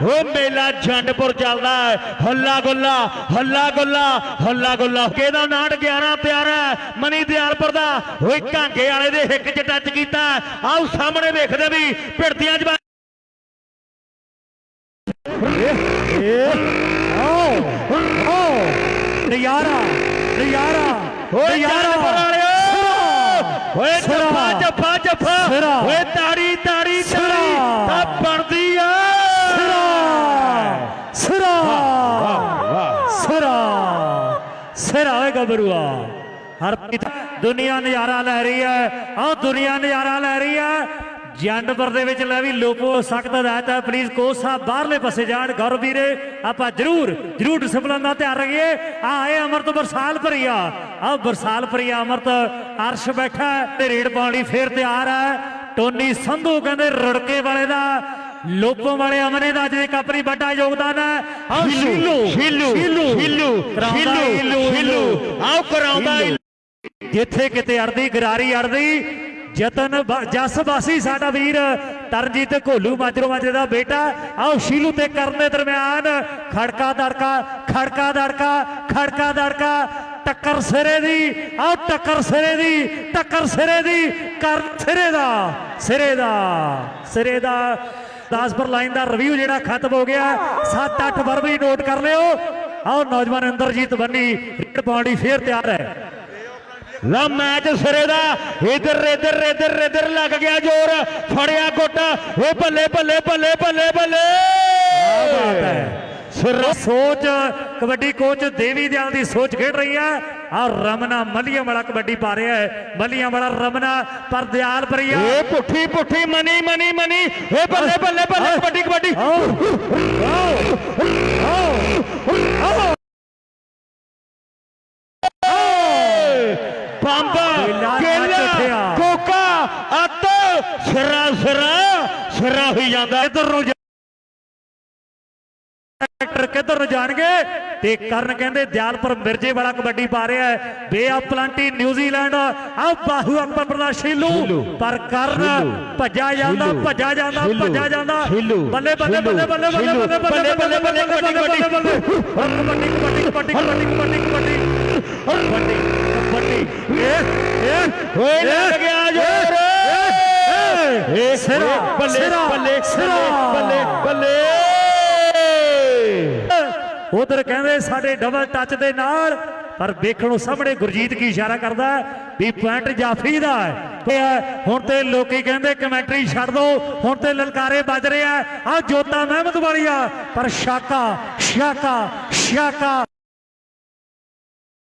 वो मेला झंडपुर चलता है। हल्ला गुला हल्ला गुला हल्ला गुला के नाट ग्यारह प्यारा मनी दयालपुर का वो घांगे वाले ने हिक च टच किया आओ सामने वेख दे भी भिड़तियाँ जबा नज़ारा नज़ारा नज़ारा जफा जफा जफा ताड़ी ਸਿਰਾ ਓਏ ਗੱਭਰੂਆ ਹਰ ਦੁਨੀਆ ਨਜ਼ਾਰਾ ਲੈ ਰਹੀ ਹੈ। ਆਹ ਦੁਨੀਆ ਨਜ਼ਾਰਾ ਲੈ ਰਹੀ ਹੈ। ਜੰਡਪੁਰ ਦੇ ਵਿੱਚ ਲੈ ਵੀ ਲੋਪੋ ਸਖਤ ਹਦਾਇਤ ਹੈ। ਪਲੀਜ਼ ਕੋਚ ਸਾਹਿਬ ਬਾਹਰਲੇ ਪਾਸੇ ਜਾਣ। ਗੌਰਵ ਵੀਰੇ, ਆਪਾਂ ਜਰੂਰ ਜਰੂਰ ਡਿਸਪਲਿਨ ਦਾ ਧਿਆਨ ਰੱਖੀਏ। ਆ ਇਹ ਅਮਰਤ ਬਰਸਾਲ ਭਰੀਆ ਆ ਬਰਸਾਲ ਭਰੀਆ ਅਮਰਤ ਅਰਸ਼ ਬੈਠਾ ਤੇ ਰੇਡ ਪਾਉਣ ਲਈ ਫੇਰ ਤਿਆਰ ਹੈ। ਟੋਨੀ ਸੰਧੂ ਕਹਿੰਦੇ ਰੜਕੇ ਵਾਲੇ ਦਾ ਲੋਪੋ ਵਾਲੇ ਅਮਨੇ ਦਾ ਇੱਕ ਆਪਣੀ ਵੱਡਾ ਯੋਗਦਾਨ ਹੈ ਆਹ ਸ਼ੀਲੂ ਸ਼ੀਲੂ ਸ਼ੀਲੂ ਸ਼ੀਲੂ ਸ਼ੀਲੂ ਆਓ ਕਰਾਉਂਦਾ। ਜਿੱਥੇ ਕਿਤੇ ਅੜਦੀ ਗਰਾਰੀ ਅੜਦੀ ਜਤਨ ਜਸ ਬਾਸੀ ਸਾਡਾ ਵੀਰ ਤਰਨਜੀਤ ਘੋਲੂ ਮਾਜਰੋ ਮਾਜਰੇ ਦਾ ਬੇਟਾ। ਆਓ ਸ਼ੀਲੂ ਤੇ ਕਰਨ ਦੇ ਦਰਮਿਆਨ ਖੜਕਾ ਦੜਕਾ ਖੜਕਾ ਦੜਕਾ ਖੜਕਾ ਦੜਕਾ ਟੱਕਰ ਸਿਰੇ ਦੀ ਆਓ ਟੱਕਰ ਸਿਰੇ ਦੀ ਟੱਕਰ ਸਿਰੇ ਦੀ ਕਰਨ ਸਿਰੇ ਦਾ ਸਿਰੇ ਦਾ ਸਿਰੇ ਦਾ। 10 ਪਰ ਲਾਈਨ ਦਾ ਰਿਵਿਊ ਜਿਹੜਾ ਖਤਮ ਹੋ ਗਿਆ। 7-8 ਵਰਵੀ ਨੋਟ ਕਰ ਲਿਓ। ਆਓ ਨੌਜਵਾਨ ਇੰਦਰਜੀਤ ਬੰਨੀ ਰੇਡ ਲਈ ਫੇਰ ਤਿਆਰ ਹੈ। ਲਾ ਮੈਚ ਸਿਰੇ ਦਾ ਇਧਰ ਇਧਰ ਇਧਰ ਇਧਰ ਲੱਗ ਗਿਆ ਜ਼ੋਰ। ਫੜਿਆ ਗੁੱਟ। ਏ ਬੱਲੇ ਬੱਲੇ ਬੱਲੇ ਬੱਲੇ ਬੱਲੇ। ਬਾਤ ਹੈ। ਸਿਰ ਸੋਚ ਕਬੱਡੀ ਕੋਚ ਦੇਵੀ ਦਿਆਲ ਦੀ ਸੋਚ ਖੇਡ ਰਹੀ ਹੈ रमना मलिया बड़ा कबड्डी पा रहा है मलिया बड़ा रमना पर दयाल परिया पुठी पुठी मनी मनी मनी। बल्ले बल्ले बल्ले कबड्डी कबड्डी। बांबा केला कोका सिरा सिरा सिरा हुई जाता। इधर ਜਾਣਗੇ ਤੇ ਕਰਨ ਕਹਿੰਦੇ ਦਿਆਲਪੁਰ ਮਿਰਜੇ ਵਾਲਾ ਕਬੱਡੀ ਪਾ ਰਿਹਾ ਹੈ ਬੇ ਆਫ ਪਲਾਂਟੀ ਨਿਊਜ਼ੀਲੈਂਡ ਆ ਬਾਹੂ ਅਕਬਰ ਦਾ ਸ਼ੀਲੂ ਪਰ ਕਰਨ ਭੱਜਾ ਜਾਂਦਾ ਭੱਜਾ ਜਾਂਦਾ ਭੱਜਾ ਜਾਂਦਾ ਬੱਲੇ ਬੱਲੇ ਬੱਲੇ ਬੱਲੇ ਬੱਲੇ ਬੱਲੇ ਬੱਲੇ ਬੱਲੇ ਬੱਲੇ ਬੱਲੇ ਬੱਲੇ ਬੱਲੇ ਕਬੱਡੀ ਕਬੱਡੀ ਕਬੱਡੀ ਕਬੱਡੀ ਕਬੱਡੀ ਕਬੱਡੀ ਕਬੱਡੀ ਕਬੱਡੀ ਇਹ ਇਹ ਓਏ ਲੱਗ ਗਿਆ ਜ਼ੋਰ ਏ ਸਿਰਾ, ਬੱਲੇ ਬੱਲੇ ਸਿਰਾ। ਬੱਲੇ ਬੱਲੇ ਉਧਰ ਕਹਿੰਦੇ ਸਾਡੇ ਡਬਲ ਟੱਚ ਦੇ ਨਾਲ, ਪਰ ਵੇਖਣ ਨੂੰ ਸਾਹਮਣੇ ਗੁਰਜੀਤ ਕੀ ਇਸ਼ਾਰਾ ਕਰਦਾ ਹੈ, ਵੀ ਪੁਆਇੰਟ ਜਾਫੀ ਦਾ ਹੈ। ਹੁਣ ਤੇ ਲੋਕੀ ਕਹਿੰਦੇ ਕਮੈਂਟਰੀ ਛੱਡ ਦੋ, ਹੁਣ ਤੇ ਲਲਕਾਰੇ ਵੱਜ ਰਹੇ ਆ। ਆ ਜੋਤਾ ਮਹਿਮਦ ਵਾਲੀਆ, ਪਰ ਸ਼ਾਕਾ ਸ਼ਾਕਾ ਸ਼ਾਕਾ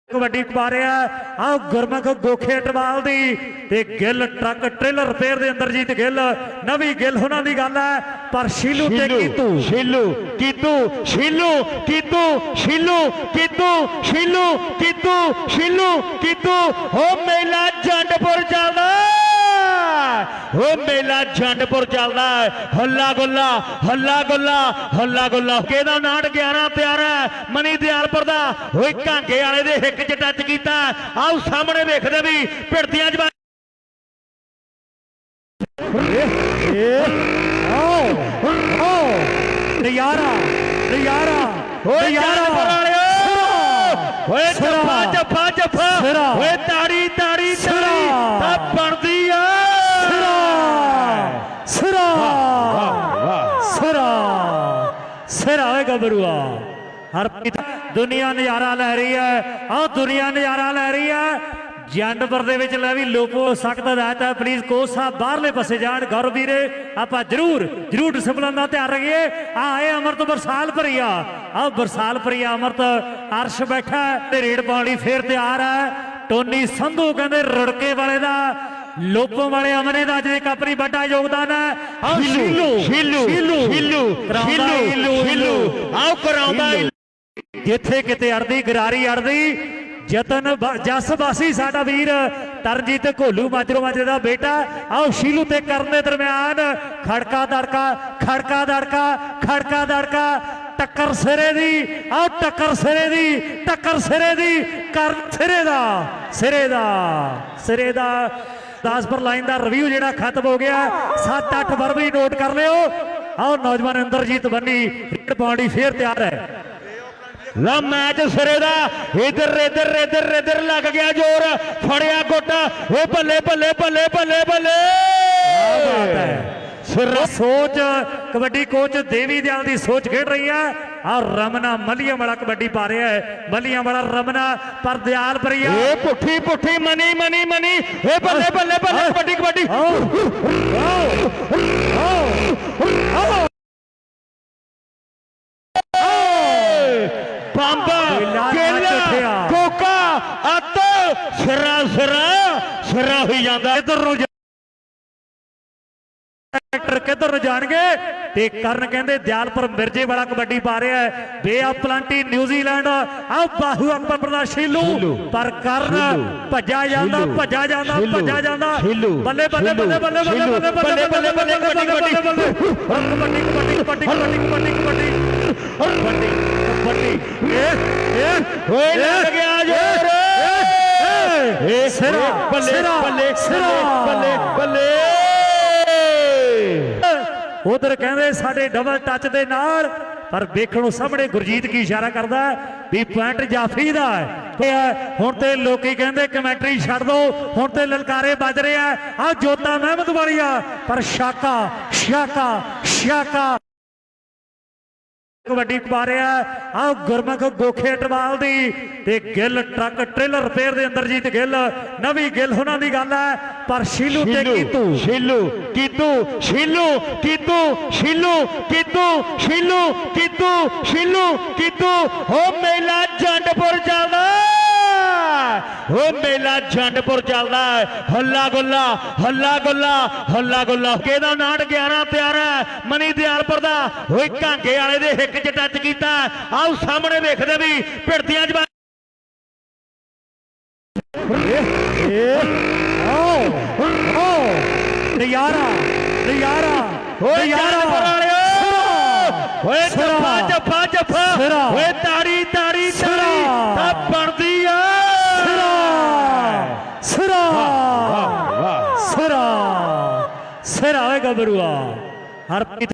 ਕਬੱਡੀ ਪਾ ਰਿਹਾ ਆ ਗੁਰਮੁਖ ਗੋਖੇ ਟਵਾਲ ਦੀ ਤੇ ਗਿੱਲ ਟਰੱਕ ਟ੍ਰੇਲਰ ਰਿਪੇਅਰ ਦੇ ਅੰਦਰ ਜੀਤ ਗਿੱਲ ਨਵੀਂ ਗਿੱਲ ਉਹਨਾਂ ਦੀ ਗੱਲ ਹੈ ਪਰ ਸ਼ੀਲੂ ਤੇ ਕੀਤੂ। ਸ਼ੀਲੂ ਕੀਤੂ ਸ਼ੀਲੂ ਕੀਤੂ ਸ਼ੀਲੂ ਕੀਤੂ ਸ਼ੀਲੂ ਕੀਤੂ ਸ਼ੀਲੂ ਕੀਤੂ ਹੋ ਮੇਲਾ वो मेला झंडपुर चलता है हला गुला हला गुला हला गुला के नाट ग्यारह है मनी दयालपुर का वो घांगे वाले ने हिक च टच किया आओ सामने वेख दे भी भिड़तिया जब चप्पा चप्पा चप्पा ताड़ी ताड़ी ताड़ी बनती है ਸਿਰਾ ਸਿਰਾ ਸਿਰਾ ਓਏ ਗੱਭਰੂਆ ਹਰ ਦੁਨੀਆ ਨਜ਼ਾਰਾ ਲੈ ਰਹੀ ਹੈ। ਆਹ ਦੁਨੀਆ ਨਜ਼ਾਰਾ ਲੈ ਰਹੀ ਹੈ। ਜੰਡਪੁਰ ਦੇ ਵਿੱਚ ਲੈ ਵੀ ਲੋਕੋ ਸਖਤ ਹਦਾਇਤ ਹੈ। ਪਲੀਜ਼ ਕੋਚ ਸਾਹਿਬ ਬਾਹਰਲੇ ਪਾਸੇ ਜਾਣ। ਗੌਰਵ ਵੀਰੇ, ਆਪਾਂ ਜਰੂਰ ਜਰੂਰ ਡਿਸਪਲਿਨ ਦਾ ਧਿਆਨ ਰੱਖੀਏ। ਆ ਇਹ ਅਮਰਤ ਬਰਸਾਲ ਭਰੀਆ ਆ ਬਰਸਾਲ ਭਰੀਆ ਅਮਰਤ ਅਰਸ਼ ਬੈਠਾ ਤੇ ਰੇਡ ਪਾਉਣ ਲਈ ਫੇਰ ਤਿਆਰ ਹੈ। ਟੋਨੀ ਸੰਧੂ ਕਹਿੰਦੇ, ਰੁੜਕੇ ਵਾਲੇ ਦਾ ਲੋਪੋ ਵਾਲੇ ਅਮਨੇ ਦਾ ਅੱਜ ਇੱਕ ਆਪਣੀ ਵੱਡਾ ਯੋਗਦਾਨ ਹੈ। ਆਹ ਸ਼ੀਲੂ ਸ਼ੀਲੂ ਸ਼ੀਲੂ ਸ਼ੀਲੂ ਸ਼ੀਲੂ ਆਓ ਕਰਾਉਂਦਾ ਜਿੱਥੇ ਕਿਤੇ ਅੜਦੀ ਗਰਾਰੀ ਅੜਦੀ ਜਤਨ ਬ- ਜਸ ਬਾਸੀ ਸਾਡਾ ਵੀਰ ਤਰਨਜੀਤ ਘੋਲੂ ਮਾਜਰੋ ਮਾਜਰੇ ਦਾ ਬੇਟਾ। ਆਓ ਸ਼ੀਲੂ ਤੇ ਕਰਨ ਦੇ ਦਰਮਿਆਨ ਖੜਕਾ ਦੜਕਾ ਖੜਕਾ ਦੜਕਾ ਖੜਕਾ ਦੜਕਾ ਟੱਕਰ ਸਿਰੇ ਦੀ ਆਓ ਟੱਕਰ ਸਿਰੇ ਦੀ ਟੱਕਰ ਸਿਰੇ ਦੀ ਕਰਨ ਸਿਰੇ ਦਾ ਸਿਰੇ ਦਾ ਸਿਰੇ ਦਾ। 10 ਪਰ ਲਾਈਨ ਦਾ ਰਿਵਿਊ ਜਿਹੜਾ ਖਤਮ ਹੋ ਗਿਆ। 7-8 ਵਰਵੀ ਨੋਟ ਕਰ ਲਿਓ। ਆਓ ਨੌਜਵਾਨ ਇੰਦਰਜੀਤ ਬੰਨੀ ਰੇਡ ਲਈ ਫੇਰ ਤਿਆਰ ਹੈ। ਲਾ ਮੈਚ ਸਿਰੇ ਦਾ ਇਧਰ ਇਧਰ ਇਧਰ ਇਧਰ ਲੱਗ ਗਿਆ ਜ਼ੋਰ। ਫੜਿਆ ਗੁੱਟ। ਏ ਬੱਲੇ ਬੱਲੇ ਬੱਲੇ ਬੱਲੇ ਬੱਲੇ। ਬਾਤ ਹੈ। ਸਿਰ ਸੋਚ ਕਬੱਡੀ ਕੋਚ ਦੇਵੀ ਦਿਆਲ ਦੀ ਸੋਚ ਖੇਡ ਰਹੀ ਹੈ रमना मलिया बड़ा कबड्डी पा रहा है। मलिया बड़ा रमना पर दयाल ए पुठी पुठी मनी मनी मनी। ए बल्ले बल्ले बल्ले कबड्डी कबड्डी। कोका सिरा सिरा सिरा जाता इधर ਟਰੈਕਟਰ ਕਿੱਧਰ ਨੂੰ ਜਾਣਗੇ ਤੇ ਕਰਨ ਕਹਿੰਦੇ ਦਿਆਲਪੁਰ ਮਿਰਜੇ ਵਾਲਾ ਕਬੱਡੀ ਪਾ ਰਿਹਾ ਹੈ ਬੇ ਆ ਪਲਾਂਟੀ ਨਿਊਜ਼ੀਲੈਂਡ ਆ ਬਾਹੂ ਅਕਬਰ ਦਾ ਸ਼ੀਲੂ ਪਰ ਕਰਨ ਭੱਜਾ ਜਾਂਦਾ ਭੱਜਾ ਜਾਂਦਾ ਭੱਜਾ ਜਾਂਦਾ ਬੱਲੇ ਬੱਲੇ ਬੱਲੇ ਬੱਲੇ ਬੱਲੇ ਬੱਲੇ ਬੱਲੇ ਬੱਲੇ ਬੱਲੇ ਕਬੱਡੀ ਕਬੱਡੀ ਕਬੱਡੀ ਕਬੱਡੀ ਕਬੱਡੀ ਕਬੱਡੀ ਕਬੱਡੀ ਕਬੱਡੀ ਇਹ ਇਹ ਓਏ ਲੱਗ ਗਿਆ ਜੋਰ ਏ ਸਿਰਾ ਬੱਲੇ ਬੱਲੇ ਸਿਰਾ ਬੱਲੇ ਬੱਲੇ ਉਧਰ ਕਹਿੰਦੇ ਸਾਡੇ ਡਬਲ ਟੱਚ ਦੇ ਨਾਲ, ਪਰ ਵੇਖਣ ਸਾਹਮਣੇ ਗੁਰਜੀਤ ਕੀ ਇਸ਼ਾਰਾ ਕਰਦਾ ਵੀ ਪੁਆਇੰਟ ਜਾਫੀ ਦਾ ਹੈ। ਹੁਣ ਤੇ ਲੋਕੀ ਕਹਿੰਦੇ ਕਮੈਂਟਰੀ ਛੱਡ ਦੋ, ਹੁਣ ਤੇ ਲਲਕਾਰੇ ਵੱਜ ਰਹੇ ਆ। ਆ ਜੋਤਾ ਮਹਿਮਦ ਵਾਲੀਆ, ਪਰ ਸ਼ਾਕਾ ਸ਼ਾਕਾ ਸ਼ਾਕਾ ਕਬੱਡੀ ਪਾ ਰਿਹਾ ਆ ਗੁਰਮੁਖ ਗੋਖੇ ਟਵਾਲ ਦੀ ਤੇ ਗਿੱਲ ਟਰੱਕ ਟ੍ਰੇਲਰ ਰਿਪੇਅਰ ਦੇ ਅੰਦਰ ਜੀਤ ਗਿੱਲ। ਨਵੀਂ ਗਿੱਲ ਉਹਨਾਂ ਦੀ ਗੱਲ ਹੈ ਪਰ ਸ਼ੀਲੂ ਤੇ ਕੀਤੂ। ਸ਼ੀਲੂ ਕੀਤੂ ਸ਼ੀਲੂ ਕੀਤੂ ਸ਼ੀਲੂ ਕੀਤੂ ਸ਼ੀਲੂ ਕੀਤੂ ਸ਼ੀਲੂ ਕੀਤੂ। ਹੋ ਮੇਲਾ ਜੰਡਪੁਰ ਚੱਲਦਾ। वो मेला झंडपुर चलता है हला गुला हला गुला हला गुला के नाट ग्यारह प्यार है मनी दयालपुर का वो घांगे वाले दे हिक च टच किया आओ सामने वेखते भी भिड़तियाँ जबा चप्पा चप्पा चप्पा ओए जफा जफा ताड़ी ताड़ी ताड़ी ਸਿਰਾ ਸਿਰਾ ਓਏ ਗੱਭਰੂਆ ਹਰਪ੍ਰੀਤ